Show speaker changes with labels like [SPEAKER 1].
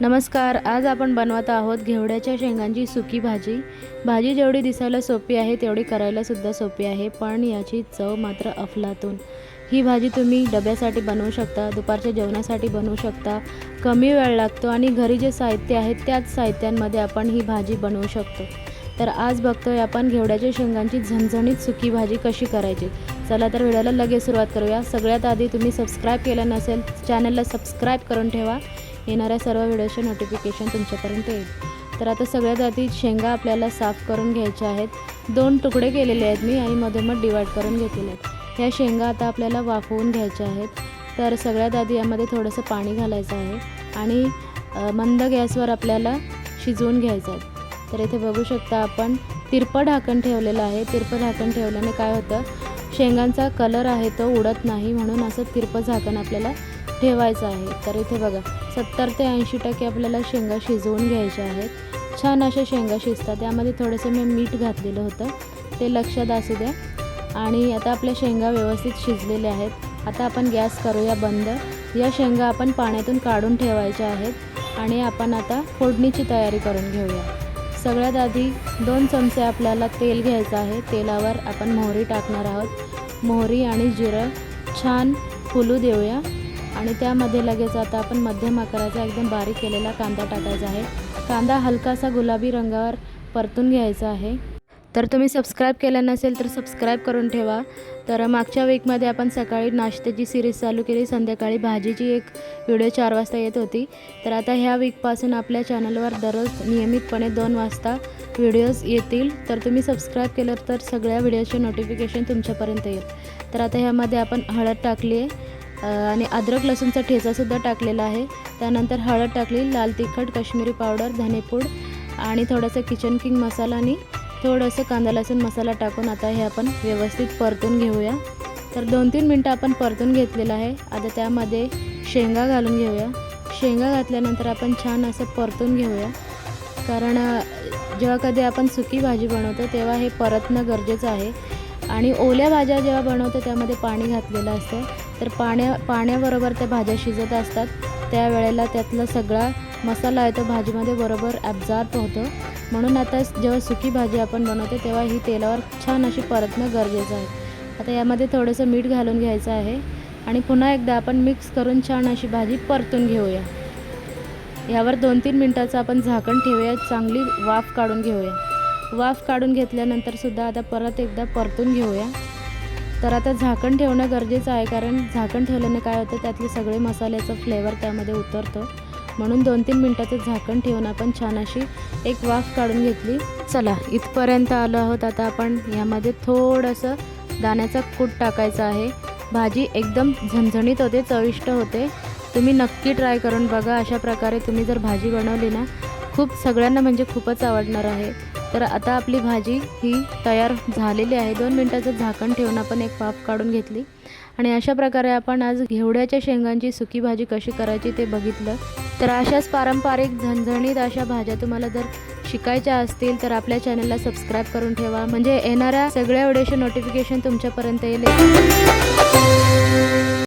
[SPEAKER 1] नमस्कार आज आपण बनवत आहोत घेवड्याच्या शेंगांची सुकी भाजी. भाजी जेवढी दिसायला सोपी आहे तेवढी करायला सुद्धा सोपी आहे पण याची चव मात्र अफलातून. ही भाजी तुम्ही डब्यासाठी बनवू शकता दुपारच्या जेवणासाठी बनवू शकता. कमी वेळ लागतो आणि घरी जे साहित्य आहे त्याच साहित्यांमध्ये आपण ही भाजी बनवू शकतो. तर आज बघतोय आपण घेवड्याच्या शेंगांची झणझणीत सुकी भाजी कशी करायची. चला तर व्हिडिओला लगेच सुरुवात करूया. सगळ्यात आधी तुम्ही सबस्क्राईब केलं नसेल चॅनलला सबस्क्राईब करून ठेवा. येणाऱ्या सर्व व्हिडिओचे नोटिफिकेशन तुमच्यापर्यंत येईल. तर आता सगळ्यात आधी शेंगा आपल्याला साफ करून घ्यायच्या आहेत. दोन तुकडे केलेले आहेत मी आणि मधोमध डिवाईड करून घेतलेले आहेत. ह्या शेंगा आता आपल्याला वाफवून घ्यायच्या आहेत. तर सगळ्यात आधी यामध्ये थोडंसं पाणी घालायचं आहे आणि मंद गॅसवर आपल्याला शिजवून घ्यायचं आहे. तर इथे बघू शकता आपण तिरपं ढाकण ठेवलेलं आहे. तिरपं ढाकण ठेवल्याने काय होतं? शेंगांचा कलर आहे तो उडत नाही म्हणून असं तिरपं झाकण आपल्याला ठेवायचं आहे. तर इथे बघा सत्तर ते ऐंशी टक्के आपल्याला शेंगा शिजवून घ्यायच्या आहेत. छान अशा शेंगा शिजतात. त्यामध्ये थोडंसं मी मीठ घातलेलं होतं. ते लक्षात असू द्या. आणि आता आपल्या शेंगा व्यवस्थित शिजलेल्या आहेत. आता आपण गॅस करूया बंद. या शेंगा आपण पाण्यातून काढून ठेवायच्या आहेत. आणि आपण आता फोडणीची तयारी करून घेऊया. सगळ्यात आधी दोन चमचे आपल्याला तेल घ्यायचं आहे. तेलावर आपण मोहरी टाकणार आहोत. मोहरी आणि जिरं छान फुलू देऊया. आणि त्यामध्ये लगेच आता आपण मध्यम आकाराचा एकदम बारीक केलेला कांदा टाकायचा आहे. कांदा हलकासा गुलाबी रंगावर परतून घ्यायचा आहे. तर तुम्ही सबस्क्राईब केलं नसेल तर सबस्क्राईब करून ठेवा. तर मागच्या वीकमध्ये आपण सकाळी नाश्त्याची सिरीज चालू केली. संध्याकाळी भाजीची एक व्हिडिओ चार वाजता येत होती. तर आता ह्या वीकपासून आपल्या चॅनलवर दररोज नियमितपणे दोन वाजता व्हिडिओज येतील. तर तुम्ही सबस्क्राईब केलं तर सगळ्या व्हिडिओचे नोटिफिकेशन तुमच्यापर्यंत येईल. तर आता ह्यामध्ये आपण हळद टाकली आहे. आणि अद्रक लसूणचा ठेचासुद्धा टाकलेला आहे. त्यानंतर हळद टाकली लाल तिखट काश्मीरी पावडर धनेपूड आणि थोडंसं किचन किंग मसाला आणि थोडंसं कांदा लसूण मसाला टाकून आता हे आपण व्यवस्थित परतून घेऊया. तर दोन तीन मिनटं आपण परतून घेतलेलं आहे. आता त्यामध्ये शेंगा घालून घेऊया. शेंगा घातल्यानंतर आपण छान असं परतून घेऊया. कारण जेव्हा कधी आपण सुकी भाजी बनवतो तेव्हा हे परतणं गरजेचं आहे. आणि ओल्या भाज्या जेव्हा बनवतो त्यामध्ये पाणी घातलेलं असतं. तर पाण्या पाण्याबरोबर त्या भाज्या शिजत असतात. त्यावेळेला त्यातला सगळा मसाला आहे तो भाजीमध्ये बरोबर ॲब्झॉर्ब होतो. म्हणून आता जेव्हा सुकी भाजी आपण बनवतो तेव्हा ही तेलावर छान अशी परतणं गरजेचं आहे. आता यामध्ये थोडंसं मीठ घालून घ्यायचं आहे आणि पुन्हा एकदा आपण मिक्स करून छान अशी भाजी परतून घेऊया. यावर दोन तीन मिनटाचं आपण झाकण ठेवूया चांगली वाफ काढून घेऊया. वाफ काढून घेतल्यानंतरसुद्धा आता परत एकदा परतून घेऊया. तर आता झाकण ठेवणं गरजेचं आहे कारण झाकण ठेवल्याने काय होतं त्यातले सगळे मसाल्याचं फ्लेवर त्यामध्ये उतरतो. म्हणून दोन तीन मिनटाचं झाकण ठेवून आपण छान अशी एक वाफ काढून घेतली. चला इथपर्यंत आलो आहोत. आता आपण यामध्ये थोडंसं दाण्याचा कूट टाकायचा आहे. भाजी एकदम झणझणीत होते चविष्ट होते. तुम्ही नक्की ट्राय करून बघा. अशा प्रकारे तुम्ही जर भाजी बनवली ना खूप सगळ्यांना म्हणजे खूपच आवडणार आहे. तर आता आपली भाजी ही तयार झालेली आहे. दोन मिनटाचं झाकण ठेवून आपण एक वाफ काढून घेतली. आणि अशा प्रकारे आपण आज घेवड्याच्या शेंगांची सुकी भाजी कशी करायची ते बघितलं. तर अशाच पारंपरिक झणझणीत अशा भाज्या तुम्हाला जर शिकायच्या असतील तर आपल्या चॅनलला सबस्क्राईब करून ठेवा. म्हणजे येणाऱ्या सगळ्या व्हिडिओचे नोटिफिकेशन तुमच्यापर्यंत येईल.